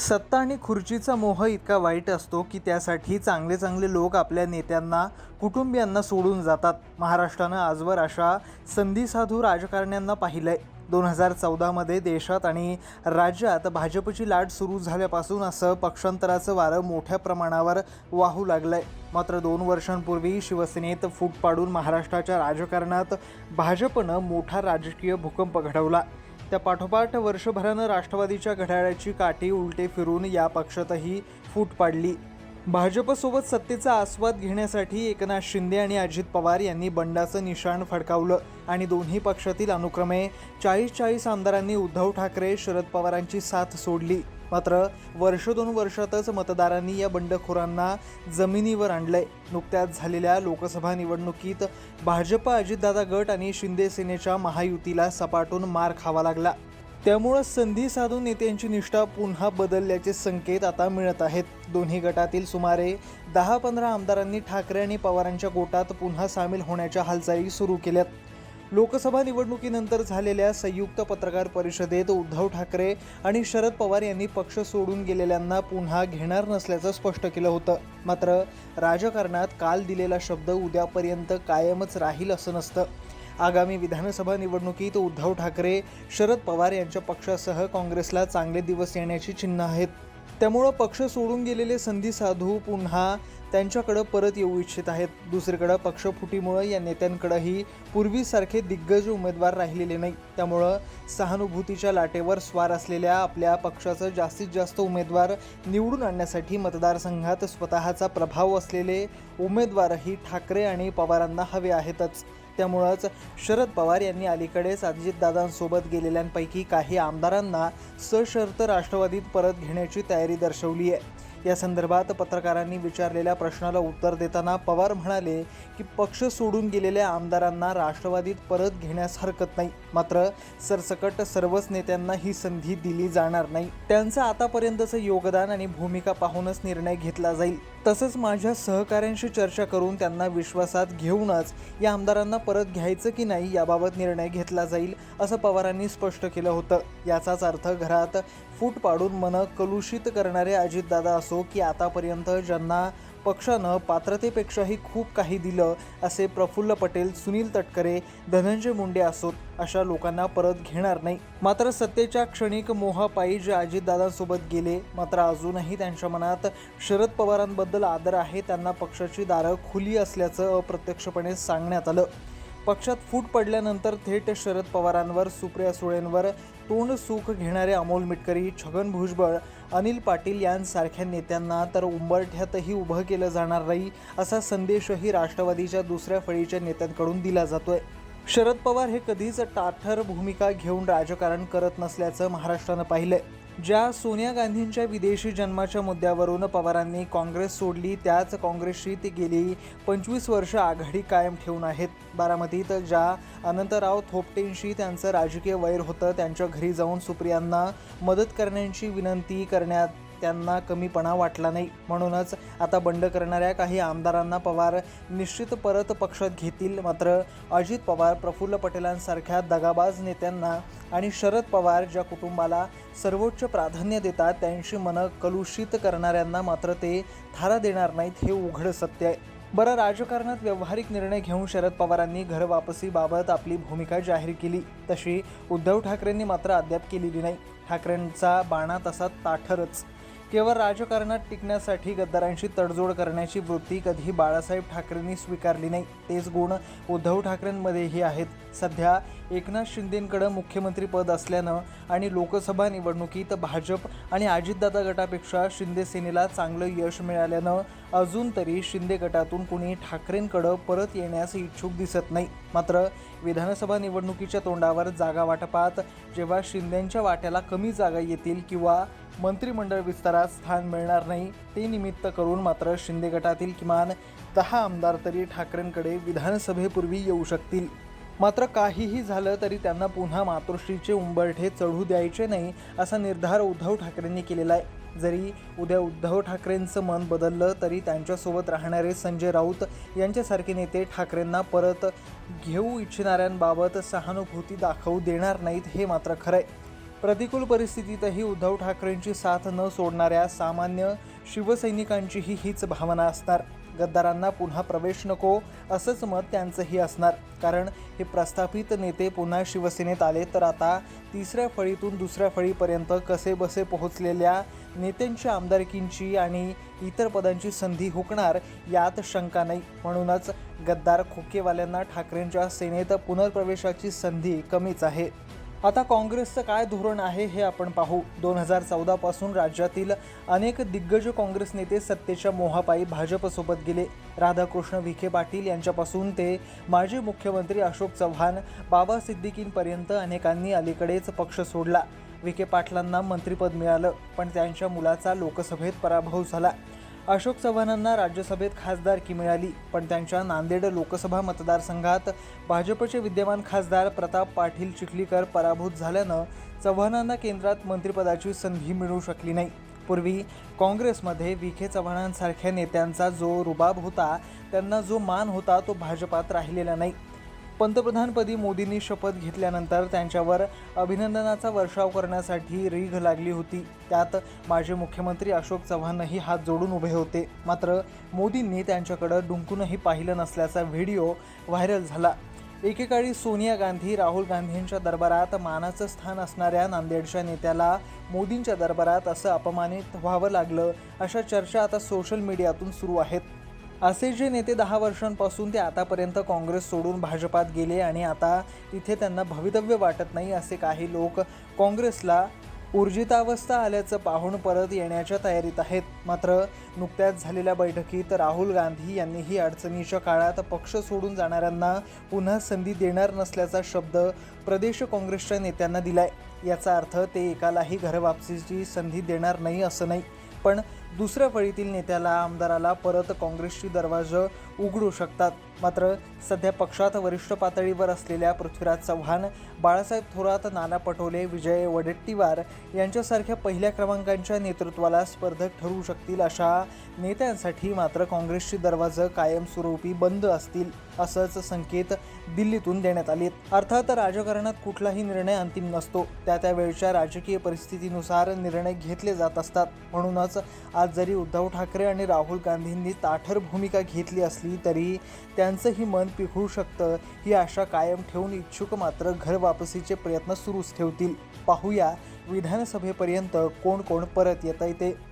सत्ता आणि खुर्चीचा मोह इतका वाईट असतो की त्यासाठी चांगले चांगले लोक आपल्या नेत्यांना कुटुंबियांना सोडून जातात. महाराष्ट्रानं आजवर अशा संधीसाधू राजकारण्यांना पाहिलंय. दोन हजार चौदामध्ये देशात आणि राज्यात भाजपची लाट सुरू झाल्यापासून असं पक्षांतराचं वारं मोठ्या प्रमाणावर वाहू लागलंय. मात्र दोन वर्षांपूर्वी शिवसेनेत फूट पाडून महाराष्ट्राच्या राजकारणात भाजपनं मोठा राजकीय भूकंप घडवला. त्या पाठोपाठ वर्षभरानं राष्ट्रवादीच्या घड्याळाची काठी उलटे फिरून या पक्षातही फूट पाडली. भाजपसोबत सत्तेचा आस्वाद घेण्यासाठी एकनाथ शिंदे आणि अजित पवार यांनी बंडाचं निशाण फडकावलं आणि दोन्ही पक्षातील अनुक्रमे चाळीस चाळीस आमदारांनी उद्धव ठाकरे शरद पवारांची साथ सोडली. मात्र वर्ष दोन वर्षातच मतदारांनी या बंडखोरांना जमिनीवर आणलंय. नुकत्याच झालेल्या लोकसभा निवडणुकीत भाजप अजितदादा गट आणि शिंदे सेनेच्या महायुतीला सपाटून मार खावा लागला. त्यामुळं संधी साधून नेत्यांची निष्ठा पुन्हा बदलल्याचे संकेत आता मिळत आहेत. दोन्ही गटातील सुमारे दहा पंधरा आमदारांनी ठाकरे आणि पवारांच्या गोटात पुन्हा सामील होण्याच्या हालचाली सुरू केल्यात. लोकसभा निवडणुकीनंतर झालेल्या संयुक्त पत्रकार परिषदेत उद्धव ठाकरे आणि शरद पवार यांनी पक्ष सोडून गेलेल्यांना पुन्हा घेणार नसल्याचं स्पष्ट केलं होतं. मात्र राजकारणात काल दिलेला शब्द उद्यापर्यंत कायमच राहील असं नसतं. आगामी विधानसभा निवडणुकीत उद्धव ठाकरे शरद पवार यांच्या पक्षासह काँग्रेसला चांगले दिवस येण्याची चिन्ह आहेत. त्यामुळं पक्ष सोडून गेलेले संधी साधू पुन्हा त्यांच्याकडं परत येऊ इच्छित आहेत. दुसरीकडं पक्षफुटीमुळं या नेत्यांकडंही पूर्वीसारखे दिग्गज उमेदवार राहिलेले नाही. त्यामुळं सहानुभूतीच्या लाटेवर स्वार असलेल्या आपल्या पक्षाचं जास्तीत जास्त उमेदवार निवडून आणण्यासाठी मतदारसंघात स्वतःचा प्रभाव असलेले उमेदवारही ठाकरे आणि पवारांना हवे आहेतच. त्यामुळंच शरद पवार यांनी अलीकडेच अजितदादांसोबत गेलेल्यांपैकी काही आमदारांना सशर्त राष्ट्रवादीत परत घेण्याची तयारी दर्शवली आहे. या संदर्भात पत्रकारांनी विचारलेल्या प्रश्नाला उत्तर देताना पवार म्हणाले की पक्ष सोडून गेलेल्या आमदारांना राष्ट्रवादीत परत घेण्यास हरकत नाही. मात्र सरसकट सर्वच नेत्यांना ही संधी दिली जाणार नाही. त्यांचं आतापर्यंतचं योगदान आणि भूमिका पाहूनच निर्णय घेतला जाईल. तसंच माझ्या सहकाऱ्यांशी चर्चा करून त्यांना विश्वासात घेऊनच या आमदारांना परत घ्यायचं की नाही याबाबत निर्णय घेतला जाईल असं पवारांनी स्पष्ट केलं होतं. याचाच अर्थ घरात फूट पाडून मन कलुषित करणारे अजितदादा असो की आतापर्यंत ज्यांना पक्षानं पात्रतेपेक्षाही खूप काही दिलं असे प्रफुल्ल पटेल सुनील तटकरे धनंजय मुंडे असोत अशा लोकांना परत घेणार नाही. मात्र सत्तेच्या क्षणिक मोहापायी जे अजितदादांसोबत गेले मात्र अजूनही त्यांच्या मनात शरद पवारांबद्दल आदर आहे त्यांना पक्षाची दारं खुली असल्याचं अप्रत्यक्षपणे सांगण्यात आलं. पक्षात फूट पडल्यानंतर थेट शरद पवारांवर सुप्रिया सुळेंवर तोंड सुख घेणारे अमोल मिटकरी छगन भुजबळ अनिल पाटील यांसारख्या नेत्यांना तर उंबरठ्यातही उभं केलं जाणार नाही असा संदेशही राष्ट्रवादीच्या दुसऱ्या फळीच्या नेत्यांकडून दिला जातोय. शरद पवार हे कधीच टाठर भूमिका घेऊन राजकारण करत नसल्याचं महाराष्ट्रानं पाहिलंय. ज्या सोनिया गांधींच्या विदेशी जन्माच्या मुद्द्यावरून पवारांनी काँग्रेस सोडली त्याच काँग्रेसशी ती गेली पंचवीस वर्ष आघाडी कायम ठेवून आहेत. बारामतीत ज्या अनंतराव थोपटेंशी त्यांचं राजकीय वैर होतं त्यांच्या घरी जाऊन सुप्रियांना मदत करण्याची विनंती करण्यात त्यांना कमीपणा वाटला नाही. म्हणूनच आता बंड करणाऱ्या काही आमदारांना पवार निश्चित परत पक्षात घेतील. मात्र अजित पवार प्रफुल्ल पटेलांसारख्या दगाबाज नेत्यांना आणि शरद पवार ज्या कुटुंबाला सर्वोच्च प्राधान्य देतात त्यांची मनं कलुषित करणाऱ्यांना मात्र ते थारा देणार नाहीत हे उघड सत्य आहे. बरं राजकारणात व्यावहारिक निर्णय घेऊन शरद पवारांनी घरवापसीबाबत आपली भूमिका जाहीर केली. तशी उद्धव ठाकरेंनी मात्र अद्याप केलेली नाही. ठाकरेंचा बाणा तसा ताठरच. केवळ राजकारणात टिकण्यासाठी गद्दारांशी तडजोड करण्याची वृत्ती कधी बाळासाहेब ठाकरेंनी स्वीकारली नाही. तेच गुण उद्धव ठाकरेंमध्येही आहेत. सध्या एकनाथ शिंदेंकडं मुख्यमंत्रीपद असल्यानं आणि लोकसभा निवडणुकीत भाजप आणि अजितदादा गटापेक्षा शिंदे सेनेला चांगलं यश मिळाल्यानं अजून तरी शिंदे गटातून कुणी ठाकरेंकडं परत येण्यास इच्छुक दिसत नाही. मात्र विधानसभा निवडणुकीच्या तोंडावर जागा वाटपात जेव्हा शिंदेंच्या वाट्याला कमी जागा येतील किंवा मंत्रिमंडळ विस्तारात स्थान मिळणार नाही. ते निमित्त करून मात्र शिंदे गटातील किमान दहा आमदार तरी ठाकरेंकडे विधानसभेपूर्वी येऊ शकतील. मात्र काहीही झालं तरी त्यांना पुन्हा मातोश्रीचे उंबरठे चढू द्यायचे नाही असा निर्धार उद्धव ठाकरेंनी केलेला आहे. जरी उद्या उद्धव ठाकरेंचं मन बदललं तरी त्यांच्यासोबत राहणारे संजय राऊत यांच्यासारखे नेते ठाकरेंना परत घेऊ इच्छिणाऱ्यांबाबत सहानुभूती दाखवू देणार नाहीत हे मात्र खरं आहे. प्रतिकूल परिस्थितीतही उद्धव ठाकरेंची साथ न सोडणाऱ्या सामान्य शिवसैनिकांचीही हीच भावना असणार. गद्दारांना पुन्हा प्रवेश नको असंच मत त्यांचंही असणार. कारण हे प्रस्थापित नेते पुन्हा शिवसेनेत आले तर आता तिसऱ्या फळीतून दुसऱ्या फळीपर्यंत कसे बसे पोहोचलेल्या नेत्यांची आमदारकींची आणि इतर पदांची संधी हुकणार यात शंका नाही. म्हणूनच गद्दार खोकेवाल्यांना ठाकरेंच्या सेनेत पुनर्प्रवेशाची संधी कमीच आहे. आता काँग्रेसचं काय धोरण आहे हे आपण पाहू. दोन हजार चौदापासून राज्यातील अनेक दिग्गज काँग्रेस नेते सत्तेच्या मोहापायी भाजपसोबत गेले. राधाकृष्ण विखे पाटील यांच्यापासून ते माजी मुख्यमंत्री अशोक चव्हाण बाबा सिद्दीकींपर्यंत अनेकांनी अलीकडेच पक्ष सोडला. विखे पाटलांना मंत्रिपद मिळालं पण त्यांच्या मुलाचा लोकसभेत पराभव झाला. अशोक चव्हाणांना राज्यसभेत खासदारकी मिळाली पण त्यांच्या नांदेड लोकसभा मतदारसंघात भाजपचे विद्यमान खासदार प्रताप पाटील चिखलीकर पराभूत झाल्यानं चव्हाणांना केंद्रात मंत्रिपदाची संधी मिळू शकली नाही. पूर्वी काँग्रेसमध्ये विखे चव्हाणांसारख्या नेत्यांचा जो रुबाब होता त्यांना जो मान होता तो भाजपात राहिलेला नाही. पंतप्रधानपदी मोदींनी शपथ घेतल्यानंतर त्यांच्यावर अभिनंदनाचा वर्षाव करण्यासाठी रीघ लागली होती. त्यात माजी मुख्यमंत्री अशोक चव्हाणही हात जोडून उभे होते. मात्र मोदींनी त्यांच्याकडं डुंकूनही पाहिलं नसल्याचा व्हिडिओ व्हायरल झाला. एकेकाळी सोनिया गांधी राहुल गांधींच्या दरबारात मानाचं स्थान असणाऱ्या नांदेडच्या नेत्याला मोदींच्या दरबारात असं अपमानित व्हावं लागलं अशा चर्चा आता सोशल मीडियातून सुरू आहेत. असे जे नेते दहा वर्षांपासून ते आतापर्यंत काँग्रेस सोडून भाजपात गेले आणि आता तिथे त्यांना भवितव्य वाटत नाही असे काही लोक काँग्रेसला ऊर्जितावस्था आल्याचं पाहून परत येण्याच्या तयारीत आहेत. मात्र नुकत्याच झालेल्या बैठकीत राहुल गांधी यांनीही अडचणीच्या काळात पक्ष सोडून जाणाऱ्यांना पुन्हा संधी देणार नसल्याचा शब्द प्रदेश काँग्रेसच्या नेत्यांना दिलाय. याचा अर्थ ते एकालाही घरवापसीची संधी देणार नाही असं नाही. पण दुसऱ्या फळीतील नेत्याला आमदाराला परत काँग्रेसची दरवाजं उघडू शकतात. मात्र सध्या पक्षात वरिष्ठ पातळीवर असलेल्या पृथ्वीराज चव्हाण बाळासाहेब थोरात नाना पटोले विजय वडेट्टीवार यांच्यासारख्या पहिल्या क्रमांकांच्या नेतृत्वाला स्पर्धक ठरू शकतील अशा नेत्यांसाठी मात्र काँग्रेसची दरवाजं कायमस्वरूपी बंद असतील असंच संकेत दिल्लीतून देण्यात आले अर्थात राजकारणात कुठलाही निर्णय अंतिम नसतो. त्या त्यावेळच्या राजकीय परिस्थितीनुसार निर्णय घेतले जात असतात. म्हणूनच आज जरी उद्धव ठाकरे आणि राहुल गांधींनी ताठर भूमिका घेतली असली तरी त्यांचंही मन पिघळू शकतं ही आशा कायम ठेवून इच्छुक मात्र घर वापसीचे प्रयत्न सुरूच ठेवतील. पाहूया विधानसभेपर्यंत कोण कोण परत येत ते.